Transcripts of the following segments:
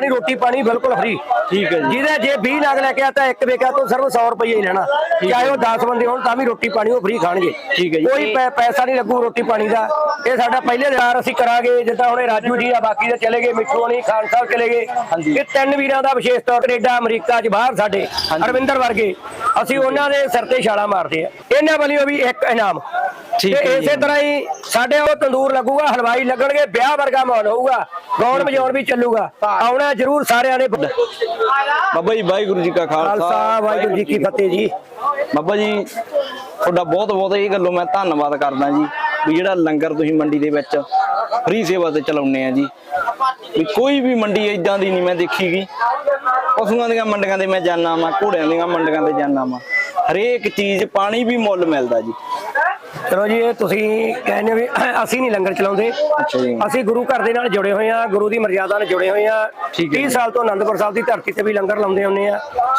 ਨਹੀਂ ਰੋਟੀ ਪਾਣੀ ਬਿਲਕੁਲ ਫ੍ਰੀ ਠੀਕ ਹੈ ਜੀ। ਜਿਹਦੇ ਜੇ 20 ਨਗ ਲੈ ਕੇ ਆਤਾ ਇੱਕ ਵੇਖਿਆ ਤਾਂ ਸਿਰਫ 100 ਰੁਪਏ ਹੀ ਲੈਣਾ। ਚਾਹੇ ਉਹ 10 ਬੰਦੇ ਹੋਣ ਤਾਂ ਵੀ ਰੋਟੀ ਪਾਣੀ ਉਹ ਫ੍ਰੀ ਖਾਣਗੇ। ਠੀਕ ਹੈ ਜੀ। ਕੋਈ ਪੈਸਾ ਨਹੀਂ ਲੱਗੂ ਰੋਟੀ ਪਾਣੀ ਦਾ। ਇਹ ਸਾਡਾ ਪਹਿਲੇ ਦਿਨ ਅਸੀਂ ਕਰਾਂਗੇ ਜਿੱਦਾਂ ਹੁਣੇ ਰਾਜੂ ਜੀ ਆ ਬਾਕੀ ਦੇ ਚਲੇ ਗਏ ਮਿੱਠੂ ਹਣੀ ਖਾਨ ਸਾਹਿਬ ਚਲੇ ਗਏ। ਇਹ ਤਿੰਨ ਵੀਰਾਂ ਦਾ ਵਿਸ਼ੇਸ਼ ਤੌਰ ਕੈਨੇਡਾ ਅਮਰੀਕਾ 'ਚ ਬਾਹਰ ਸਾਡੇ ਅਰਵਿੰਦਰ ਵਰਗੇ। ਅਸੀਂ ਉਹਨਾਂ ਦੇ ਸਿਰ ਤੇ ਛਾਲਾ ਮਾਰਦੇ ਆ। ਇਹਨਾਂ ਵੱਲੋਂ ਵੀ ਇੱਕ ਇਨਾਮ। ਠੀਕ ਤੇ ਹੈ ਜੀ। ਇਸੇ ਤਰ੍ਹਾਂ ਹੀ ਸਾਡੇ ਉਹ ਤੰਦੂਰ ਲੱਗੂਗਾ ਹਲਵਾਈ ਲੱਗਣਗੇ ਵਿਆਹ ਵਰਗਾ ਮਾਹੌਲ ਹੋਊਗਾ ਗਾਉਣ ਵਜਾਉਣ ਵੀ ਚੱਲੂਗਾ। ਆਉਣਾ ਜ਼ਰੂਰ ਸਾਰਿਆਂ ਨੇ। ਬਾਬਾ ਜੀ ਵਾਹਿਗੁਰੂ ਜੀ ਕਾ ਖਾਲਸਾ। ਖਾਲਸਾ ਵਾਹਿਗੁਰੂ ਜੀ ਕੀ ਫਤਿਹ ਜੀ। ਬਾਬਾ ਜੀ ਤੁਹਾਡਾ ਬਹੁਤ ਬਹੁਤ ਇਹ ਗੱਲੋਂ ਮੈਂ ਧੰਨਵਾਦ ਕਰਦਾ ਜੀ ਵੀ ਜਿਹੜਾ ਲੰਗਰ ਤੁਸੀਂ ਮੰਡੀ ਦੇ ਵਿੱਚ ਫ੍ਰੀ ਸੇਵਾ ਤੇ ਚਲਾਉਂਦੇ ਆ ਜੀ। ਵੀ ਕੋਈ ਵੀ ਮੰਡੀ ਇਦਾਂ ਦੀ ਨਹੀਂ ਮੈਂ ਦੇਖੀਗੀ ਪਸ਼ੂਆਂ ਦੀਆਂ ਮੰਡੀਆਂ ਤੇ ਮੈਂ ਜਾਣਾ ਵਾਂ ਘੋੜਿਆਂ ਦੀਆਂ ਮੰਡੀਆਂ ਤੇ ਜਾਣਾ ਵਾਂ। ਹਰੇਕ ਚੀਜ਼ ਪਾਣੀ ਵੀ ਮੁੱਲ ਮਿਲਦਾ ਜੀ। ਚਲੋ ਜੀ ਇਹ ਤੁਸੀਂ ਕਹਿੰਦੇ ਵੀ ਅਸੀਂ ਨਹੀਂ ਲੰਗਰ ਚਲਾਉਂਦੇ। ਅੱਛਾ ਜੀ। ਅਸੀਂ ਗੁਰੂ ਘਰ ਦੇ ਨਾਲ ਜੁੜੇ ਹੋਏ ਆ ਗੁਰੂ ਦੀ ਮਰਜ਼ਾਦਾ ਨਾਲ ਜੁੜੇ ਹੋਏ ਆ ਠੀਕ ਹੈ 30 ਸਾਲ ਤੋਂ ਆਨੰਦਪੁਰ ਸਾਹਿਬ ਦੀ ਧਰਤੀ ਤੇ ਵੀ ਲੰਗਰ ਲਾਉਂਦੇ ਹੁੰਨੇ ਆ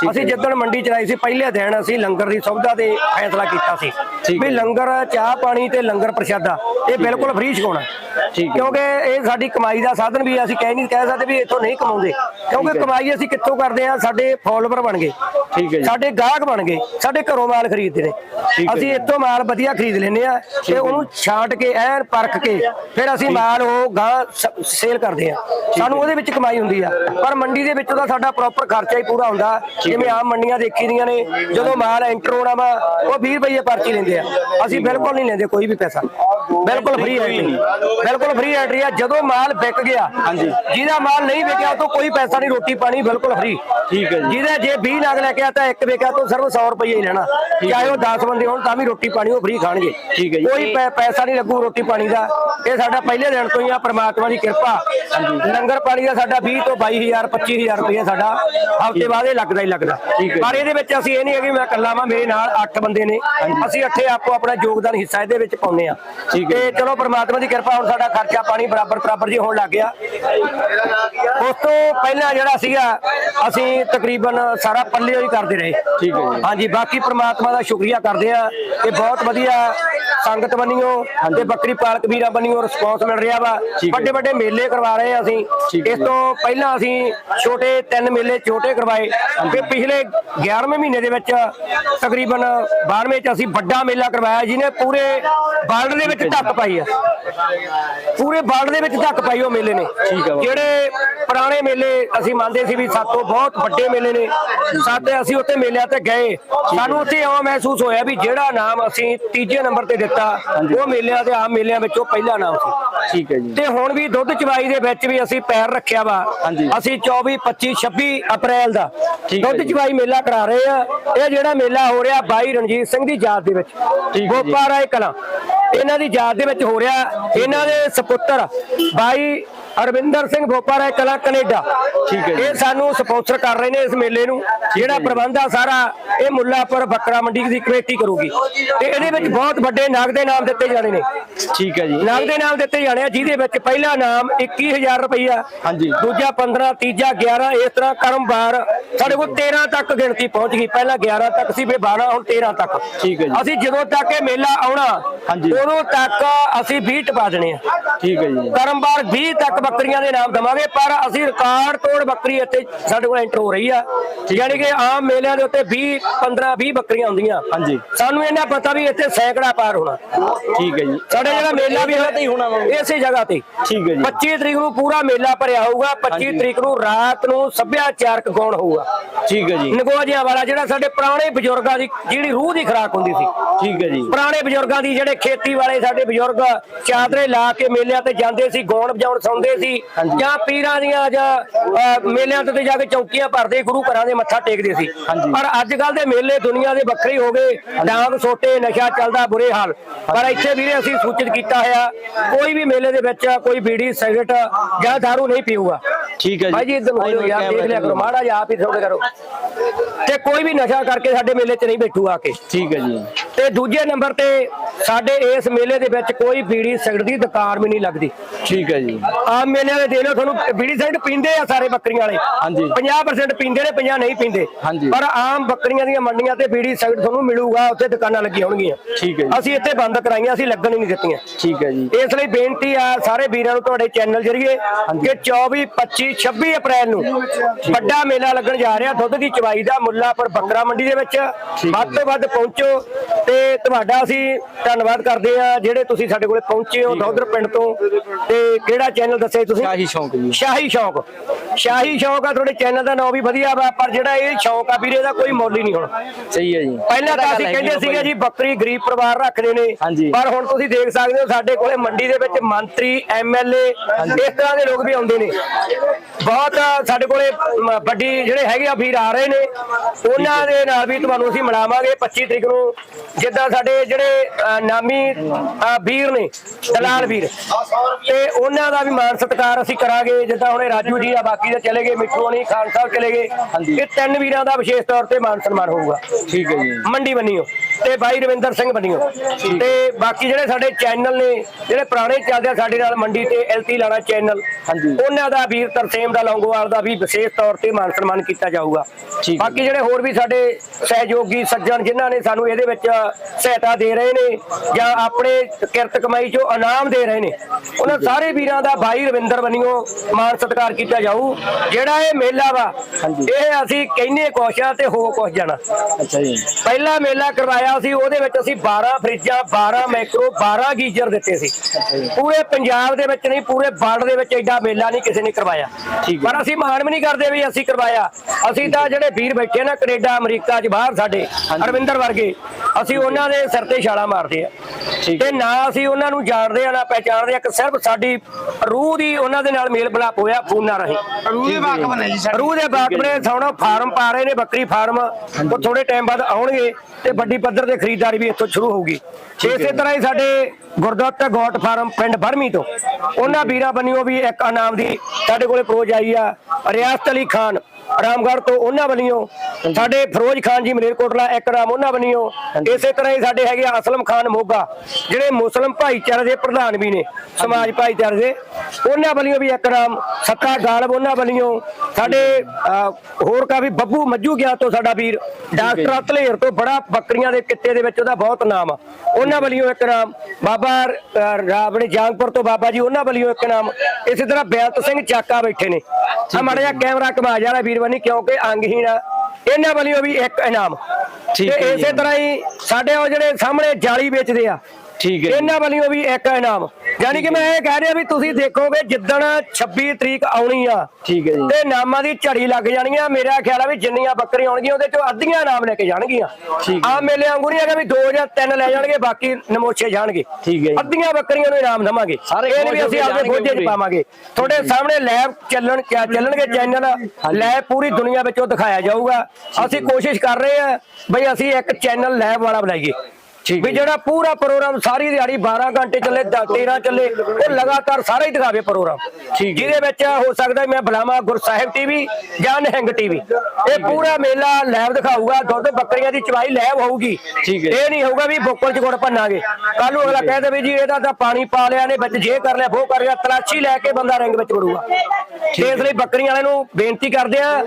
ਅਸੀਂ ਜਿੱਦਣ ਮੰਡੀ ਚਲਾਈ ਸੀ ਪਹਿਲੇ ਦਿਨ ਅਸੀਂ ਲੰਗਰ ਦੀ ਸੁਵਿਧਾ ਦੇ ਫੈਸਲਾ ਕੀਤਾ ਸੀ ਵੀ ਲੰਗਰ ਚਾਹ ਪਾਣੀ ਤੇ ਲੰਗਰ ਪ੍ਰਸ਼ਾਦਾ ਇਹ ਬਿਲਕੁਲ ਫ੍ਰੀ ਛਕਾਉਣਾ ਕਿਉਂਕਿ ਇਹ ਸਾਡੀ ਕਮਾਈ ਦਾ ਸਾਧਨ ਵੀ ਅਸੀਂ ਕਹਿ ਨਹੀਂ ਕਹਿ ਸਕਦੇ ਵੀ ਇੱਥੋਂ ਨਹੀਂ ਕਮਾਉਂਦੇ। ਕਿਉਂਕਿ ਕਮਾਈ ਅਸੀਂ ਕਿੱਥੋਂ ਕਰਦੇ ਆ ਸਾਡੇ ਫਾਲੋਅਰ ਬਣ ਗਏ। ਠੀਕ ਹੈ ਜੀ। ਸਾਡੇ ਗਾਹਕ ਬਣ ਗਏ। ਸਾਡੇ ਘਰੋਂ ਮਾਲ ਖਰੀਦਦੇ ਨੇ। ਅਸੀਂ। ਇੱਥੋਂ ਮਾਲ ਵਧੀਆ ਖਰੀਦ ਲੈਂਦੇ ਆ ਤੇ ਉਹਨੂੰ ਛਾਂਟ ਕੇ ਐਨ ਪਰਖ ਕੇ ਫਿਰ ਅਸੀਂ ਮਾਲ ਉਹ ਗਾਂ ਸੇਲ ਕਰਦੇ ਆ। ਸਾਨੂੰ ਉਹਦੇ ਵਿੱਚ ਕਮਾਈ ਹੁੰਦੀ ਆ। ਪਰ ਮੰਡੀ ਦੇ ਵਿੱਚ ਤਾਂ ਸਾਡਾ ਪ੍ਰੋਪਰ ਖਰਚਾ ਹੀ ਪੂਰਾ ਹੁੰਦਾ। ਜਿਵੇਂ ਆਮ ਮੰਡੀਆਂ ਦੇਖੀ ਦੀਆਂ ਨੇ ਜਦੋਂ ਮਾਲ ਐਂਟਰ ਹੋਣਾ ਵਾ ਉਹ 20 ਰੁਪਏ ਪਰਚੀ ਲੈਂਦੇ ਆ। ਅਸੀਂ ਬਿਲਕੁਲ ਨਹੀਂ ਲੈਂਦੇ ਕੋਈ ਵੀ ਪੈਸਾ। ਬਿਲਕੁਲ ਫ੍ਰੀ ਐਂਟਰੀ। ਬਿਲਕੁਲ ਫ੍ਰੀ ਐਂਟਰੀ ਆ। ਜਦੋਂ ਮਾਲ ਵਿਕ ਗਿਆ ਹਾਂਜੀ। ਜਿਹਦਾ ਮਾਲ ਨਹੀਂ ਵਿਕਿਆ ਉਹ ਤੋਂ ਕੋਈ ਪੈਸਾ ਨਹੀਂ ਰੋਟੀ ਪਾਣੀ ਬਿਲਕੁਲ ਫ੍ਰੀ ਠੀਕ ਹੈ ਜੀ। ਜਿਹਦੇ ਜੇ 20 ਨਗ ਲੈ ਕੇ ਆਤਾ ਇੱਕ ਵੇਖਿਆ ਤਾਂ ਸਿਰਫ 100 ਰੁਪਏ ਹੀ ਲੈਣਾ। ਚਾਹੇ ਉਹ 10 ਬੰਦੇ ਹੋਣ ਤਾਂ ਵੀ ਰੋਟੀ ਪਾਣੀ ਉਹ ਫ੍ਰੀ ਖਾਣਗੇ। ਠੀਕ ਹੈ ਜੀ। ਕੋਈ ਪੈ- ਪੈਸਾ ਨਹੀਂ ਲੱਗੂ ਰੋਟੀ ਪਾਣੀ ਦਾ। ਇਹ ਸਾਡਾ ਪਹਿਲੇ ਦਿਨ ਤੋਂ ਹੀ ਆ ਪ੍ਰਮਾਤਮਾ ਦੀ ਕਿਰਪਾ। ਲੰਗਰ ਪਾਣੀ ਦਾ ਸਾਡਾ 20 ਤੋਂ 22000 25000 ਰੁਪਏ ਸਾਡਾ ਹਫ਼ਤੇ ਬਾਅਦ ਇਹ ਲੱਗਦਾ ਹੀ ਲੱਗਦਾ। ਠੀਕ ਹੈ ਪਰ ਇਹਦੇ ਵਿੱਚ ਅਸੀਂ ਇਹ ਨਹੀਂ ਹੈ ਕਿ ਮੈਂ ਇਕੱਲਾ ਵਾਂ ਮੇਰੇ ਨਾਲ 8 ਬੰਦੇ ਨੇ। ਅਸੀਂ ਅੱਠੇ ਆਪੋ ਆਪਣਾ ਯੋਗਦਾਨ ਹਿੱਸਾ ਇਹਦੇ ਵਿੱਚ ਪਾਉਂਦੇ ਆ ਠੀਕ ਹੈ। ਤੇ ਚਲੋ ਪ੍ਰਮਾਤਮਾ ਦੀ ਕਿਰਪਾ ਹੁਣ ਸਾਡਾ ਖਰਚਾ ਪਾਣੀ ਬਰਾਬਰ ਬਰਾਬਰ ਜੀ ਹੋਣ ਲੱਗ ਗਿਆ। ਉਸ ਤੋਂ ਪਹਿਲਾਂ ਜਿਹੜਾ ਸੀਗਾ ਅਸੀਂ ਤਕਰੀਬਨ ਸਾਰਾ ਪੱਲੇ ਹੀ ਕਰਦੇ ਰਹੇ। ਠੀਕ ਹੈ ਜੀ। ਹਾਂਜੀ ਬਾਕੀ ਪ੍ਰਮਾਤਮਾ ਦਾ ਸ਼ੁਕਰੀਆ ਕਰਦੇ ਆ ਇਹ ਬਹੁਤ ਵਧੀਆ ਸੰਗਤ ਬਣੀਓ ਤੇ ਬੱਕਰੀ ਪਾਲਕ ਵੀਰਾਂ ਬਣੀਓ ਰਿਸਪੌਂਸ ਮਿਲ ਰਿਹਾ ਵਾ। ਵੱਡੇ ਵੱਡੇ ਮੇਲੇ ਕਰਵਾ ਰਹੇ ਆ ਅਸੀਂ। ਇਸ ਤੋਂ ਪਹਿਲਾਂ ਅਸੀਂ ਛੋਟੇ ਤਿੰਨ ਮੇਲੇ ਛੋਟੇ ਕਰਵਾਏ। ਤੇ ਪਿਛਲੇ 11ਵੇਂ ਮਹੀਨੇ ਦੇ ਵਿੱਚ ਤਕਰੀਬਨ 12ਵੇਂ ਚ ਅਸੀਂ ਵੱਡਾ ਮੇਲਾ ਕਰਵਾਇਆ ਜਿਹਨੇ ਪੂਰੇ ਵਰਲਡ ਦੇ ਵਿੱਚ ਧੱਕ ਪਾਈ ਆ। ਪੂਰੇ ਵਰਲਡ ਦੇ ਵਿੱਚ ਧੱਕ ਪਾਈ ਉਹ ਮੇਲੇ ਨੇ। ਜਿਹੜੇ ਪੁਰਾਣੇ ਮੇਲੇ ਅਸੀਂ ਮੰਨਦੇ ਸੀ ਵੀ ਸਾਤੋਂ ਬਹੁਤ ਵੱਡੇ ਮੇਲੇ ਨੇ। ਸਾਡੇ ਅਸੀਂ ਉੱਥੇ ਮੇਲਿਆਂ ਤੇ ਗਏ। ਸਾਨੂੰ ਉੱਥੇ ਇਉਂ ਮਹਿਸੂਸ ਹੋਇਆ ਵੀ ਜਿਹੜਾ ਨਾਮ ਅਸੀਂ ਤੀਜੇ ਨੰਬਰ ਤੇ ਦਿੱਤਾ ਉਹ ਮੇਲਿਆਂ ਤੇ ਆਮ ਮੇਲਿਆਂ ਵਿੱਚੋਂ ਪਹਿਲਾ ਨਾਮ ਸੀ। ਠੀਕ ਹੈ ਜੀ। ਤੇ ਹੁਣ ਵੀ ਦੁੱਧ ਚਵਾਈ ਦੇ ਵਿੱਚ ਵੀ ਅਸੀਂ ਪੈਰ ਰੱਖਿਆ ਵਾ। ਅਸੀਂ 24 25 26 ਅਪ੍ਰੈਲ ਦਾ ਦੁੱਧ। ਚਵਾਈ ਮੇਲਾ ਕਰਾ ਰਹੇ ਆ। ਇਹ ਜਿਹੜਾ ਮੇਲਾ ਹੋ ਰਿਹਾ ਬਾਈ ਰਣਜੀਤ ਸਿੰਘ ਦੀ ਯਾਦ ਦੇ ਵਿੱਚ। ਠੀਕ ਹੈ ਜੀ। ਗੋਪਾ ਰਾਏ ਕਲਾਂ। ਇਹਨਾਂ ਦੀ ਯਾਦ ਦੇ ਵਿੱਚ ਹੋ ਰਿਹਾ। ਇਹਨਾਂ ਦੇ ਸੁਪੁੱਤਰ ਬਾਈ ਅਰਵਿੰਦਰ ਸਿੰਘ ਗੋਪਾ ਰਾਏ ਕਲਾਂ ਕੈਨੇਡਾ। ਠੀਕ ਹੈ ਜੀ। ਇਹ ਸਾਨੂੰ ਸਪਾਂਸਰ ਕਰ ਰਹੇ ਨੇ ਇਸ ਮੇਲੇ ਨੂੰ। ਜਿਹੜਾ ਪ੍ਰਬੰਧ ਆ ਸਾਰਾ ਇਹ ਮੁੱਲਾਪੁਰ ਬੱਕਰਾ ਮੰਡੀ ਦੀ ਕਮੇਟੀ ਕਰੂਗੀ। ਤੇ ਇਹਦੇ ਵਿੱਚ ਬਹੁਤ ਵੱਡੇ ਨਾਗ ਦੇ ਨਾਮ ਦਿੱਤੇ ਜਾਣੇ ਨੇ। ਠੀਕ ਹੈ ਜੀ। ਨਾਮ ਦੇ ਨਾਮ ਦਿੱਤੇ ਜਾਣੇ ਆ ਜਿਹਦੇ ਵਿੱਚ ਪਹਿਲਾ ਨਾਮ 21000 ਰੁਪਈਆ ਹਾਂਜੀ। ਦੂਜਾ 15 ਤੀਜਾ 11 ਇਸ ਤਰ੍ਹਾਂ ਕਰਮਵਾਰ। ਸਾਡੇ ਕੋਲ 13 ਤੱਕ ਗਿਣਤੀ ਪਹੁੰਚ ਗਈ। ਪਹਿਲਾਂ 11 ਤੱਕ ਸੀ ਫਿਰ 12 ਹੁਣ 13 ਤੱਕ। ਠੀਕ ਹੈ ਜੀ। ਅਸੀਂ ਜਦੋਂ ਤੱਕ ਇਹ ਮੇਲਾ ਆਉਣਾ ਹਾਂਜੀ। ਉਦੋਂ ਤੱਕ ਅਸੀਂ 20 ਟਪਾ ਦੇਣੇ ਆ। ਠੀਕ ਹੈ ਜੀ। ਕਰਮਵਾਰ 20 ਤੱਕ ਬੱਕਰੀਆਂ ਦੇ ਨਾਮ ਦਵਾਂਗੇ ਪਰ ਅਸੀਂ ਰਿਕਾਰਡ ਤੋੜ ਬੱਕਰੀ ਇੱਥੇ ਸਾਡੇ ਕੋਲ ਐਂਟਰ ਹੋ ਰਹੀ ਆ। ਯਾਨੀ ਕਿ ਆਮ ਮੇਲਿਆਂ ਦੇ ਉੱਤੇ 20 15 20 ਬੱਕਰੀਆਂ ਹੁੰਦੀਆਂ। ਹਾਂਜੀ। ਸਾਨੂੰ ਇਹਨਾਂ ਪਤਾ ਵੀ ਇੱਥੇ ਸੈਂਕੜਾ ਪਾਰ ਹੋਣਾ। ਠੀਕ ਹੈ ਜੀ। ਸਾਡੇ ਜਿਹੜਾ ਮੇਲਾ ਵੀ ਤੇ ਹੀ ਹੋਣਾ ਵਾ। ਇਸੇ ਜਗ੍ਹਾ ਤੇ। ਠੀਕ ਹੈ ਜੀ। 25 ਤਰੀਕ ਨੂੰ ਪੂਰਾ ਮੇਲਾ ਭਰਿਆ ਹੋਊਗਾ 25 ਹਾਂਜੀ। ਤਰੀਕ ਨੂੰ ਰਾਤ ਨੂੰ ਸੱਭਿਆਚਾਰਕ ਗਾਉਣ ਹੋਊਗਾ। ਠੀਕ ਹੈ ਜੀ। ਨਗੋਜਿਆਂ ਵਾਲਾ ਜਿਹੜਾ ਸਾਡੇ ਪੁਰਾਣੇ ਬਜ਼ੁਰਗਾਂ ਦੀ ਜਿਹੜੀ ਰੂਹ ਦੀ ਖੁਰਾਕ ਹੁੰਦੀ ਸੀ। ਠੀਕ ਹੈ ਜੀ। ਪੁਰਾਣੇ ਬਜ਼ੁਰਗਾਂ ਦੀ ਜਿਹੜੇ ਖੇਤੀ ਵਾਲੇ ਸਾਡੇ ਬਜ਼ੁਰਗ ਚਾਦਰੇ ਲਾ ਕੇ ਮੇਲਿਆਂ ਤੇ ਜਾਂਦੇ ਸੀ ਗਾਉਣ ਵਜਾਉਣ ਸੌਂਦੇ ਸੀ। ਜਾਂ ਪੀਰਾਂ ਦੀਆਂ ਜਾਂ ਮੇਲਿਆਂ ਤੇ ਜਾ ਕੇ ਚੌਕੀਆਂ ਭਰਦੇ ਗੁਰੂ ਘਰਾਂ ਦੇ ਮੱਥਾ ਟੇਕਦੇ ਸੀ। ਪਰ ਅੱਜ ਕੱਲ ਦੇ ਮੇਲੇ ਦੁਨੀਆ ਦੇ ਵੱਖਰੇ ਹੋ ਗਏ। ਡਾਂਗ ਸੋਟੇ ਨਸ਼ਾ ਚੱਲਦਾ ਬੁਰੇ ਹਾਲ। ਪਰ ਇੱਥੇ ਵੀਰੇ ਅਸੀਂ ਸੂਚਿਤ ਕੀਤਾ ਹੋਇਆ ਕੋਈ ਵੀ ਮੇਲੇ ਦੇ ਵਿੱਚ ਕੋਈ ਬੀੜੀ ਸਿਗਰਟ ਜਾਂ ਦਾਰੂ ਨਹੀਂ ਪੀਊਗਾ। ਠੀਕ ਹੈ ਜੀ। ਭਾਈ ਜੀ ਇਧਰ ਹੋ ਜਾਓ ਯਾਰ ਦੇਖ ਲਿਆ ਕਰੋ ਮਾੜਾ ਜਿਹਾ ਆਪ ਹੀ ਥੋੜੇ ਕਰੋ। ਤੇ ਕੋਈ ਵੀ ਨਸ਼ਾ ਕਰਕੇ ਸਾਡੇ ਮੇਲੇ 'ਚ ਨਹੀਂ ਬੈਠੂ ਆ ਕੇ। ਠੀਕ ਹੈ ਜੀ। ਤੇ ਦੂਜੇ ਨੰਬਰ ਤੇ ਸਾਡੇ ਇਸ ਮੇਲੇ ਦੇ ਵਿੱਚ ਕੋਈ ਬੀੜੀ ਸਿਗਰਟ ਦੀ ਦੁਕਾਨ ਵੀ ਨਹੀਂ ਲੱਗਦੀ। ਠੀਕ ਹੈ ਜੀ। ਆਮ ਮੇਲਿਆਂ ਦੇ ਦੇ ਲਓ ਤੁਹਾਨੂੰ ਬੀੜੀ ਸਿਗਰਟ ਪੀਂਦੇ ਆ ਸਾਰੇ ਬੱਕਰੀਆਂ ਵਾਲੇ। ਹਾਂਜੀ। 50% ਪੀਂਦੇ ਨੇ 50 ਨਹੀਂ ਪੀਂਦੇ। ਹਾਂਜੀ। ਪਰ ਆਮ ਬੱਕਰੀਆਂ ਦੀਆਂ ਮੰਡੀਆਂ ਤੇ ਬੀੜੀ ਸਿਗਰਟ ਤੁਹਾਨੂੰ ਮਿਲੂਗਾ ਉੱਥੇ ਦੁਕਾਨਾਂ ਲੱਗੀਆਂ ਹੋਣਗੀਆਂ। ਠੀਕ ਹੈ ਜੀ। ਅਸੀਂ ਇੱਥੇ ਬੰਦ ਕਰਾਈਆਂ ਅਸੀਂ ਲੱਗਣ ਹੀ ਨਹੀਂ ਦਿੱਤੀਆਂ। ਠੀਕ ਹੈ ਜੀ। ਇਸ ਲਈ ਬੇਨਤੀ ਆ ਸਾਰੇ ਵੀਰਾਂ ਨੂੰ ਤੁਹਾਡੇ ਚੈਨਲ ਜਰੀਏ ਕਿ 24 25 26 ਅਪ੍ਰੈਲ ਨੂੰ ਵੱਡਾ ਮੇਲਾ ਲੱਗਣ ਜਾ ਰਿਹਾ ਦੁੱਧ ਦੀ ਚਵਾਈ ਦਾ ਮੁੱਲਾਪੁਰ ਬੱਕਰਾ ਮੰਡੀ ਦੇ ਵਿੱਚ। ਵੱਧ ਤੋਂ ਵੱਧ ਪਹੁੰਚੋ ਤੇ ਤੁਹਾਡਾ ਅਸੀਂ ਧੰਨਵਾਦ ਕਰਦੇ ਆ ਜਿਹੜੇ ਤੁਸੀਂ ਸਾਡੇ ਕੋਲੇ ਪਹੁੰਚੇ ਹੋ ਦੌਦਰ ਪਿੰਡ ਤੋਂ। ਤੇ ਕਿਹੜਾ ਚੈਨਲ ਦੱਸਿਆ ਤੁਸੀਂ? ਸ਼ਾਹੀ ਸ਼ੌਂਕ ਜੀ। ਸ਼ਾਹੀ ਸ਼ੌਕ। ਸ਼ਾਹੀ ਸ਼ੌਕ ਆ ਤੁਹਾਡੇ ਚੈਨਲ ਦਾ ਨਾਮ ਵੀ ਵਧੀਆ ਵਾ ਪਰ ਜਿਹੜਾ ਇਹ ਸ਼ੌਕ ਆ ਵੀਰੇ ਦਾ ਕੋਈ ਮੁੱਲ ਹੀ ਨਹੀਂ ਹੁਣ। ਸਹੀ ਹੈ ਜੀ। ਪਹਿਲਾਂ ਤਾਂ ਅਸੀਂ ਕਹਿੰਦੇ ਸੀਗੇ ਜੀ ਬੱਕਰੀ ਗਰੀਬ ਪਰਿਵਾਰ ਰੱਖਦੇ ਨੇ। ਪਰ ਹੁਣ ਤੁਸੀਂ ਦੇਖ ਸਕਦੇ ਹੋ ਸਾਡੇ ਕੋਲੇ ਮੰਡੀ ਦੇ ਵਿੱਚ ਮੰਤਰੀ ਐਮਐਲਏ ਇਸ ਤਰ੍ਹਾਂ ਦੇ ਲੋਕ ਵੀ ਆਉਂਦੇ ਨੇ। ਬਹੁਤ ਸਾਡੇ ਕੋਲੇ ਵੱਡੀ ਜਿਹੜੇ ਹੈਗੇ ਆ ਵੀਰ ਆ ਰਹੇ ਨੇ। ਉਹਨਾਂ ਦੇ ਨਾਲ ਵੀ ਤੁਹਾਨੂੰ ਅਸੀਂ ਮਿਲਾਵਾਂਗੇ 25 ਤਰੀਕ ਨੂੰ। ਜਿੱਦਾਂ ਸਾਡੇ ਜਿਹੜੇ ਨਾਮੀ ਵੀਰ ਨੇ ਦਲਾਲ ਵੀਰ। ਤੇ ਉਹਨਾਂ ਦਾ ਵੀ ਮਾਣ ਸਤਿਕਾਰ ਅਸੀਂ ਕਰਾਂਗੇ ਜਿੱਦਾਂ ਹੁਣੇ ਰਾਜੂ ਜੀ ਆ ਬਾਕੀ ਦੇ ਚਲੇ ਗਏ ਮਿੱਠੂ ਹਣੀ ਖਾਨ ਸਾਹਿਬ ਚਲੇ ਗਏ। ਇਹ ਤਿੰਨ ਵੀਰਾਂ ਦਾ ਵਿਸ਼ੇਸ਼ ਤੌਰ ਤੇ ਮਾਣ ਸਨਮਾਨ ਹੋਊਗਾ। ਠੀਕ ਹੈ ਜੀ। ਮੰਡੀ ਬੰਨਿਓ ਤੇ ਬਾਈ ਰਵਿੰਦਰ ਸਿੰਘ ਬੰਨਿਓ। ਤੇ ਬਾਕੀ ਜਿਹੜੇ ਸਾਡੇ ਚੈਨਲ ਨੇ ਜਿਹੜੇ ਪੁਰਾਣੇ ਚੱਲਦੇ ਆ ਸਾਡੇ ਨਾਲ ਮੰਡੀ ਤੇ ਐਲਟੀ ਲਾਣਾ ਚੈਨਲ। ਉਹਨਾਂ ਦਾ ਵੀਰ ਤਰਸੇਮ ਦਾ ਲੌਂਗੋਵਾਲ ਦਾ ਵੀ ਵਿਸ਼ੇਸ਼ ਤੌਰ ਤੇ ਮਾਨ ਸਨਮਾਨ ਕੀਤਾ ਜਾਊਗਾ। ਬਾਕੀ ਜਿਹੜੇ ਹੋਰ ਵੀ ਸਾਡੇ ਸਹਿਯੋਗੀ ਸੱਜਣ ਜਿਨ੍ਹਾਂ ਨੇ ਸਾਨੂੰ ਇਹਦੇ ਵਿੱਚ ਸਹਾਇਤਾ ਦੇ ਰਹੇ ਨੇ ਜਾਂ ਆਪਣੇ ਕਿਰਤ ਕਮਾਈ ਚੋਂ ਇਨਾਮ ਦੇ ਰਹੇ ਨੇ ਉਹਨਾਂ ਸਾਰੇ ਵੀਰਾਂ ਦਾ ਬਾਈ ਰਵਿੰਦਰ ਬੰਨਿਓ ਮਾਨ ਸਤਿਕਾਰ ਕੀਤਾ ਜਾਊ। ਜਿਹੜਾ ਇਹ ਮੇਲਾ ਵਾ। ਇਹ ਅਸੀਂ ਕਹਿੰਨੇ ਕੁਛ ਆ ਤੇ ਹੋ ਕੁਛ ਜਾਣਾ। ਅੱਛਾ ਜੀ। ਪਹਿਲਾ ਮੇਲਾ ਕਰਵਾਇਆ ਸੀ ਉਹਦੇ ਵਿੱਚ ਅਸੀਂ 12 ਫਰਿੱਜਾਂ 12 ਮਾਈਕਰੋ 12 ਗੀਜ਼ਰ ਦਿੱਤੇ ਸੀ। ਪੂਰੇ ਪੰਜਾਬ ਦੇ ਵਿੱਚ ਨਹੀਂ ਪੂਰੇ ਵਰਲਡ ਦੇ ਵਿੱਚ ਐਡਾ ਮੇਲਾ ਨਹੀਂ ਕਿਸੇ ਨੇ ਕਰਵਾਇਆ। ਪਰ ਅਸੀਂ ਮਾਣ ਵੀ ਨਹੀਂ ਕਰਦੇ ਵੀ ਅਸੀਂ ਕਰਵਾਇਆ। ਅਸੀਂ ਤਾਂ ਜਿਹੜੇ ਵੀਰ ਬੈਠੇ ਨਾ ਕੈਨੇਡਾ ਅਮਰੀਕਾ 'ਚ ਬਾਹਰ ਸਾਡੇ ਅਰਵਿੰਦਰ ਵਰਗੇ ਅਸੀਂ ਉਹਨਾਂ ਦੇ ਸਿਰ ਤੇ ਛਾਲਾ ਮਾਰਦੇ ਆ। ਠੀਕ ਤੇ ਨਾ ਅਸੀਂ ਉਹਨਾਂ ਨੂੰ ਜਾਣਦੇ ਆ ਨਾ ਪਹਿਚਾਣਦੇ ਆ ਕਿ ਸਿਰਫ ਸਾਡੀ ਰੂਹ ਦੀ ਉਹਨਾਂ ਦੇ ਨਾਲ ਮੇਲ ਬਲਾਪ ਹੋਇਆ ਫੋਨਾਂ ਰਾਹੀਂ। ਰੂਹ ਦੇ ਵਾਕਫ ਨੇ ਜੀ ਸਾਡੇ। ਰੂਹ ਦੇ ਬਾਕਬ ਨੇ ਸੋਣਾ ਫਾਰਮ ਪਾ ਰਹੇ ਨੇ ਬੱਕਰੀ ਫਾਰਮ। ਉਹ ਥੋੜੇ ਟਾਈਮ ਬਾਅਦ ਆਉਣਗੇ ਤੇ ਵੱਡੀ ਪੱਧਰ ਤੇ ਖਰੀਦਦਾਰੀ ਵੀ ਇੱਥੋਂ ਸ਼ੁਰੂ ਹੋਊਗੀ। ਇਸੇ ਤਰ੍ਹਾਂ ਹੀ ਸਾਡੇ ਗੁਰਦੁੱਤ ਗੋਟ ਫਾਰਮ ਪਿੰਡ ਬਰਮੀ ਤੋਂ। ਉਹਨਾਂ ਵੀਰਾਂ ਬੰਨਿਓ ਵੀ ਇੱਕ ਇਨਾਮ ਦੀ ਸਾਡੇ ਕੋਲੇ ਪ੍ਰੋਜ ਆਈ ਆ ਰਿਆਸਤ ਅਲੀ ਖਾਨ। ਰਾਮਗੜ੍ਹ ਤੋਂ ਉਹਨਾਂ ਬੰਨਿਓ ਸਾਡੇ ਫਿਰੋਜ਼ ਖਾਨ ਜੀ ਮਲੇਰਕੋਟਲਾ ਇੱਕ ਨਾਮ ਉਹਨਾਂ ਬੰਨਿਓ ਇਸੇ ਤਰ੍ਹਾਂ ਹੀ ਸਾਡੇ ਹੈਗੇ ਅਸਲਮ ਖਾਨ ਮੋਗਾ ਜਿਹੜੇ ਮੁਸਲਮ ਭਾਈਚਾਰੇ ਦੇ ਪ੍ਰਧਾਨ ਵੀ ਨੇ ਸਮਾਜ ਭਾਈਚਾਰੇ ਦੇ ਉਹਨਾਂ ਵੱਲੋਂ ਵੀ ਇੱਕ ਨਾਮ ਸੱਤਾ ਗਾਲਬ ਉਹਨਾਂ ਵੱਲੋਂ ਸਾਡੇ ਹੋਰ ਕਾਫੀ ਬੱਬੂ ਮੱਜੂ ਗਿਆ ਤੋਂ ਸਾਡਾ ਵੀਰ ਡਾਕਟਰ ਧਲੇਰ ਤੋਂ ਬੜਾ ਬੱਕਰੀਆਂ ਦੇ ਕਿੱਤੇ ਦੇ ਵਿੱਚ ਉਹਦਾ ਬਹੁਤ ਨਾਮ ਆ। ਉਹਨਾਂ ਵੱਲੋਂ ਇੱਕ ਨਾਮ ਬਾਬਾ ਆਪਣੇ ਜਾਨਪੁਰ ਤੋਂ ਬਾਬਾ ਜੀ ਉਹਨਾਂ ਵੱਲੋਂ ਇੱਕ ਨਾਮ ਇਸੇ ਤਰ੍ਹਾਂ ਬੇਅੰਤ ਸਿੰਘ ਚਾਕਾ ਬੈਠੇ ਨੇ। ਆ ਮਾੜਾ ਜਿਹਾ ਕੈਮਰਾ ਘਮਾ ਜਾਣਾ ਵੀਰਵਾਨੀ ਕਿਉਂਕਿ ਅੰਗਹੀਣ ਆ ਇਹਨਾਂ ਵੱਲੋਂ ਵੀ ਇੱਕ ਇਨਾਮ ਠੀਕ ਹੈ। ਇਸੇ ਤਰ੍ਹਾਂ ਹੀ ਸਾਡੇ ਉਹ ਜਿਹੜੇ ਸਾਹਮਣੇ ਜਾਲੀ ਵੇਚਦੇ ਆ ਠੀਕ ਹੈ। ਇਹਨਾਂ ਵੱਲੋਂ ਵੀ ਇੱਕ ਇਨਾਮ ਯਾਨੀ ਕਿ ਮੈਂ ਇਹ ਕਹਿ ਰਿਹਾ ਵੀ ਤੁਸੀਂ ਦੇਖੋਗੇ ਜਿੱਦਣ 26 ਤਰੀਕ ਆਉਣੀ ਆ ਠੀਕ ਹੈ ਜੀ। ਤੇ ਨਾਮਾਂ ਦੀ ਝੜੀ ਲੱਗ ਜਾਣੀ ਆ ਮੇਰਾ ਖਿਆਲ ਆ ਵੀ ਜਿੰਨੀਆਂ ਬੱਕਰੀਆਂ ਆਉਣਗੀਆਂ ਉਹਦੇ ਚੋਂ ਅੱਧੀਆਂ ਨਾਮ ਲੈ ਕੇ ਜਾਣਗੀਆਂ। ਆ ਮੇਲੇ ਵਾਂਗੂ ਨਹੀਂ ਹੈਗਾ ਵੀ ਦੋ ਜਾਂ ਤਿੰਨ ਲੈ ਜਾਣਗੇ ਬਾਕੀ ਨਮੋਛੇ ਜਾਣਗੇ। ਠੀਕ ਹੈ ਜੀ। ਅੱਧੀਆਂ ਬੱਕਰੀਆਂ ਨੂੰ ਇਨਾਮ ਦਵਾਂਗੇ। ਸਾਰੇ ਇਹ ਵੀ ਅਸੀਂ ਜਾਣਗੇ ਬੋਝੇ 'ਚ। ਪਾਵਾਂਗੇ। ਤੁਹਾਡੇ ਸਾਹਮਣੇ ਲੈਬ ਚੱਲਣ ਕਿਆ ਚੱਲਣਗੇ ਚੈਨਲ ਲੈਬ ਪੂਰੀ ਦੁਨੀਆ ਵਿੱਚ ਉਹ ਦਿਖਾਇਆ ਜਾਊਗਾ। ਅਸੀਂ ਕੋਸ਼ਿਸ਼ ਕਰ ਰਹੇ ਆ ਬਈ ਅਸੀਂ ਇੱਕ ਚੈਨਲ ਲੈਬ ਵਾਲਾ ਬਣਾਈਏ। ਵੀ ਜਿਹੜਾ ਪੂਰਾ ਪ੍ਰੋਗਰਾਮ ਸਾਰੀ ਦਿਹਾੜੀ 12 ਘੰਟੇ ਚੱਲੇ ਦ- 13 ਚੱਲੇ ਉਹ ਲਗਾਤਾਰ ਸਾਰਾ ਹੀ ਦਿਖਾਵੇ ਪ੍ਰੋਗਰਾਮ। ਜਿਹਦੇ ਵਿੱਚ ਹੋ ਸਕਦਾ ਮੈਂ ਬੁਲਾਵਾਂ ਗੁਰਸਾਹਿਬ ਟੀਵੀ ਜਾਂ ਨਿਹੰਗ ਟੀਵੀ। ਇਹ ਪੂਰਾ ਮੇਲਾ ਲੈਬ ਦਿਖਾਊਗਾ ਦੁੱਧ ਬੱਕਰੀਆਂ ਦੀ ਚਵਾਈ ਲੈਬ ਹੋਊਗੀ। ਠੀਕ ਹੈ। ਇਹ ਨਹੀਂ ਹੋਊਗਾ ਵੀ ਬੋਕਲ ਚ ਗੁੜ ਭੰਨਾਂਗੇ। ਕੱਲ ਨੂੰ ਅਗਲਾ ਕਹਿ ਦੇਵੇ ਜੀ ਇਹਦਾ ਤਾਂ ਪਾਣੀ ਪਾ ਲਿਆ ਨੇ ਵਿੱਚ ਜੇ ਕਰ ਲਿਆ ਉਹ ਕਰ ਲਿਆ ਤਲਾਸ਼ੀ ਲੈ ਕੇ ਬੰਦਾ ਰਿੰਗ ਵਿੱਚ ਵੜੂਗਾ। ਤੇ ਇਸ ਲਈ ਬੱਕਰੀਆਂ ਵਾਲਿਆਂ ਨੂੰ ਬੇਨਤੀ ਕਰਦੇ ਆ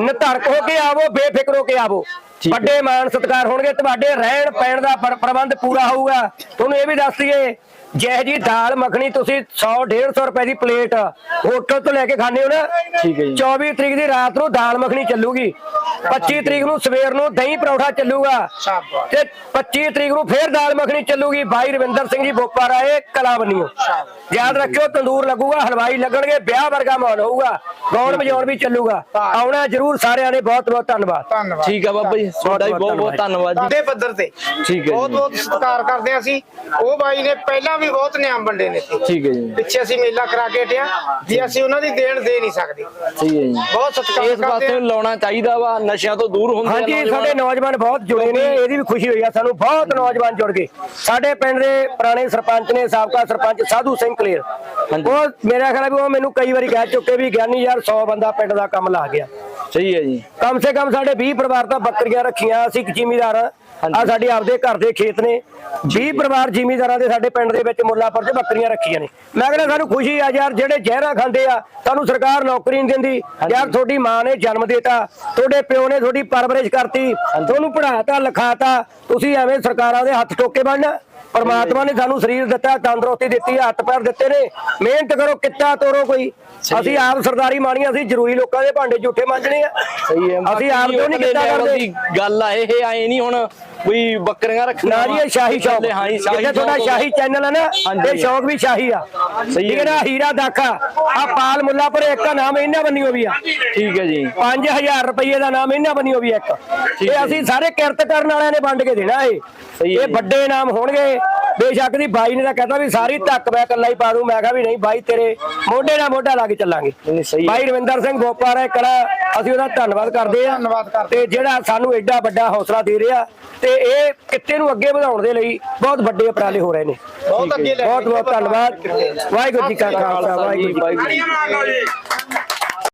ਨਿਧੜਕ ਹੋ ਕੇ ਆਵੋ ਬੇਫਿਕਰ ਹੋ ਕੇ ਆਵੋ। ਵੱਡੇ ਮਾਣ ਸਤਿਕਾਰ ਹੋਣਗੇ, ਤੁਹਾਡੇ ਰਹਿਣ ਪੈਣ ਦਾ ਪ੍ਰਬੰਧ ਪੂਰਾ ਹੋਊਗਾ। ਤੁਹਾਨੂੰ ਇਹ ਵੀ ਦੱਸ ਦਈਏ ਜਿਹੇ ਜੀ ਦਾਲ ਮੱਖਣੀ ਤੁਸੀਂ 100 150 ਰੁਪਏ ਦੀ ਪਲੇਟ ਹੋਟਲ ਤੋਂ ਲੈ ਕੇ ਖਾਣੇ ਹੋ ਨਾ? ਠੀਕ ਹੈ ਜੀ। 24 ਤਰੀਕ ਦੀ ਰਾਤ ਨੂੰ ਦਾਲ ਮੱਖਣੀ ਚੱਲੂਗੀ। 25 ਤਰੀਕ ਨੂੰ ਸਵੇਰ ਨੂੰ ਦਹੀਂ ਪਰੌਠਾ ਚੱਲੂਗਾ। ਸ਼ਾਬਾਸ਼। ਤੇ 25 ਤਰੀਕ ਨੂੰ ਫੇਰ ਦਾਲ ਮੱਖਣੀ ਚੱਲੂਗੀ। ਬਾਈ ਰਵਿੰਦਰ ਸਿੰਘ ਜੀ ਬੋਪਾ ਰਾਏ ਕਲਾ ਬੰਨਿਓ ਯਾਦ ਰੱਖਿਓ ਤੰਦੂਰ ਲੱਗੂਗਾ ਹਲਵਾਈ ਲੱਗਣਗੇ ਵਿਆਹ ਵਰਗਾ ਮਾਹੌਲ ਹੋਊਗਾ। ਗਾਉਣ ਵਜਾਉਣ ਵੀ ਚੱਲੂਗਾ। ਆਉਣਾ ਜਰੂਰ ਸਾਰਿਆਂ ਨੇ ਬਹੁਤ ਬਹੁਤ ਧੰਨਵਾਦ। ਧੰਨਵਾਦ। ਠੀਕ ਆ ਬਾਬਾ ਜੀ ਤੁਹਾਡਾ ਵੀ ਬਹੁਤ ਬਹੁਤ ਧੰਨਵਾਦ ਜੀ। ਵੱਡੇ ਪੱਧਰ ਤੇ। ਠੀਕ ਹੈ ਜੀ। ਬਹੁਤ ਬਹੁਤ ਸਤਿਕਾਰ ਕਰਦੇ ਹਾਂ ਅਸੀਂ। ਉਹ ਬਾਈ ਨੇ ਪਹਿਲਾਂ ਵੀ ਬਹੁਤ ਨਿਆਮ ਵੰਡੇ ਨੇ ਇੱਥੇ। ਠੀਕ ਹੈ ਜੀ। ਪਿੱਛੇ ਅਸੀਂ ਮੇਲਾ ਕਰਾ ਕੇ ਹਟਿਆ ਵੀ ਅਸੀਂ ਉਹਨਾਂ ਦੀ ਦੇਣ ਦੇ ਨਹੀਂ ਸਕਦੇ। ਸਹੀ ਹੈ ਜੀ। ਬਹੁਤ ਸਤਿਕਾਰ ਇਸ ਪਾਸੇ ਨੂੰ ਲਾਉਣਾ ਚਾਹੀਦਾ ਵਾ ਨਸ਼ਿਆਂ ਤੋਂ ਦੂਰ ਹੁੰਦੇ ਹਾਂਜੀ। ਸਾਡੇ ਨੌਜਵਾਨ ਬਹੁਤ ਜੁੜੇ ਨੇ ਇਹਦੀ ਵੀ ਖੁਸ਼ੀ ਹੋਈ ਆ ਸਾਨੂੰ ਬਹੁਤ ਨੌਜਵਾਨ ਜੁੜ ਗਏ। ਸਾਡੇ ਪਿੰਡ ਦੇ ਪੁਰਾਣੇ ਸਰਪੰਚ ਨੇ ਸਾਬਕਾ ਸਰਪੰਚ ਸਾਧੂ ਸਿੰਘ ਕਲੇਰ। ਹਾਂਜੀ। ਉਹ ਮੇਰਾ ਖਿਆਲ ਹੈ ਵੀ ਉਹ ਮੈਨੂੰ ਕਈ ਵਾਰੀ ਕਹਿ ਚੁੱਕੇ ਵੀ ਗਿਆਨੀ ਯਾਰ 100 ਬੰਦਾ ਪਿੰਡ ਦਾ ਕੰਮ ਲਾ ਗਿਆ। ਸਹੀ ਹੈ ਜੀ। ਕਮ ਸੇ ਕਮ ਸਾਡੇ 20 ਪਰਿਵਾਰ ਤਾਂ ਬੱਕਰੀਆਂ ਰੱਖੀਆਂ ਅਸੀਂ ਇੱਕ ਜ਼ਿਮੀਦਾਰ। ਆ ਸਾਡੇ ਆਪਦੇ ਘਰ ਦੇ ਖੇਤ ਨੇ। 20 ਪਰਿਵਾਰ ਜ਼ਿਮੀਂਦਾਰਾਂ ਦੇ ਸਾਡੇ ਪਿੰਡ ਦੇ ਵਿੱਚ ਮੁੱਲਾਪੁਰ 'ਚ ਬੱਕਰੀਆਂ ਰੱਖੀਆਂ ਨੇ। ਮੈਂ ਕਹਿੰਦਾ ਸਾਨੂੰ ਖੁਸ਼ੀ ਆ ਯਾਰ ਜਿਹੜੇ ਜ਼ਹਿਰਾਂ ਖਾਂਦੇ ਆ ਸਾਨੂੰ ਸਰਕਾਰ ਨੌਕਰੀ ਨਹੀਂ ਦਿੰਦੀ। ਯਾਰ ਤੁਹਾਡੀ ਮਾਂ ਨੇ ਜਨਮ ਦਿੱਤਾ ਤੁਹਾਡੇ ਪਿਓ ਨੇ ਤੁਹਾਡੀ ਪਰਵਰਿਸ਼ ਕਰਤੀ ਤੁਹਾਨੂੰ ਪੜ੍ਹਾਤਾ ਲਿਖਾਤਾ ਤੁਸੀਂ ਐਵੇਂ ਸਰਕਾਰਾਂ ਦੇ ਹੱਥ ਟੋਕੇ ਬਣਨਾ। ਪਰਮਾਤਮਾ ਨੇ ਸਾਨੂੰ ਸਰੀਰ ਦਿੱਤਾ ਤੰਦਰੁਸਤੀ ਦਿੱਤੀ ਹੱਥ ਪੈਰ ਦਿੱਤੇ ਨੇ। ਮਿਹਨਤ ਕਰੋ ਕਿੱਤਾ ਤੋਰੋ ਕੋਈ। ਅਸੀਂ ਆਪ ਸਰਦਾਰੀ ਮਾਣੀਆਂ ਅਸੀਂ ਜ਼ਰੂਰੀ ਲੋਕਾਂ ਦੇ ਭਾਂਡੇ ਝੂਠੇ ਮਾਂਜਣੇ ਆ। ਸਹੀ ਹੈ। ਅਸੀਂ ਆਪ ਕਿਉਂ ਨਹੀਂ ਕਿੱਤਾ ਕਰਦੇ? ਗੱਲ ਆ ਇਹ ਆਏ ਨਹੀਂ ਹੁਣ ਵੀ ਬੱਕਰੀਆਂ ਰੱਖਣਾ ਨਾ ਜੀ ਇਹ ਸ਼ਾਹੀ ਸ਼ੌਕ ਹਾਂ ਜੀ ਸ਼ਾਹੀ ਜਿੱਥੇ ਤੁਹਾਡਾ। ਸ਼ਾਹੀ ਚੈਨਲ ਹੈ ਨਾ। ਇਹ ਸ਼ੌਕ ਵੀ ਸ਼ਾਹੀ ਆ। ਠੀਕ ਹੈ ਨਾ ਹੀਰਾ ਦਾਖਾ। ਆ ਪਾਲ ਮੁੱਲਾਪੁਰ ਇੱਕ ਦਾ ਨਾਮ ਇਹਨਾਂ ਬੰਨਿਓ ਵੀ ਆ। ਠੀਕ ਹੈ ਜੀ। 5000 ਰੁਪਏ ਦਾ ਨਾਮ ਇਹਨਾਂ ਬੰਨਿਓ ਵੀ ਇੱਕ। ਇਹ ਅਸੀਂ ਸਾਰੇ ਕਿਰਤ ਕਰਨ ਵਾਲਿਆਂ ਨੇ ਵੰਡ ਕੇ ਦੇਣਾ ਇਹ। ਇਹ। ਵੱਡੇ ਨਾਮ ਹੋਣਗੇ। ਬੇਸ਼ੱਕ ਦੀ ਬਾਈ ਨੇ ਤਾਂ ਕਹਿੰਦਾ ਵੀ ਸਾਰੀ ਧੱਕ ਮੈਂ ਇਕੱਲਾ ਹੀ ਪਾ ਦੂੰ। ਮੈਂ ਕਿਹਾ ਵੀ ਨਹੀਂ ਬਾਈ ਤੇਰੇ ਮੋਢੇ ਨਾਲ ਮੋਢਾ ਲਾ ਕੇ ਚੱਲਾਂਗੇ। ਨਹੀਂ, ਸਹੀ ਹੈ। ਬਾਈ ਰਵਿੰਦਰ ਸਿੰਘ ਗੋਪਾਰਾ ਕਲਾ ਅਸੀਂ ਉਹਦਾ ਧੰਨਵਾਦ ਕਰਦੇ ਆ ਧੰਨਵਾਦ ਕਰਦੇ ਤੇ ਜਿਹੜਾ ਸਾਨੂੰ ਐਡਾ ਵੱਡਾ ਹੌਸਲਾ ਦੇ ਰਿਹਾ ਤੇ ਇਹ ਕਿੱਤੇ ਨੂੰ ਅੱਗੇ ਵਧਾਉਣ ਦੇ ਲਈ ਬਹੁਤ ਵੱਡੇ ਉਪਰਾਲੇ ਹੋ ਰਹੇ ਨੇ। ਬਹੁਤ ਅੱਗੇ ਲੈ ਬਹੁਤ ਬਹੁਤ ਧੰਨਵਾਦ। ਵਾਹਿਗੁਰੂ ਜੀ ਕਾ ਖਾਲਸਾ ਵਾਹਿਗੁਰੂ ਜੀ ਕੀ ਫਤਿਹ। ਵਾਹਿਗੁਰੂ ਜੀ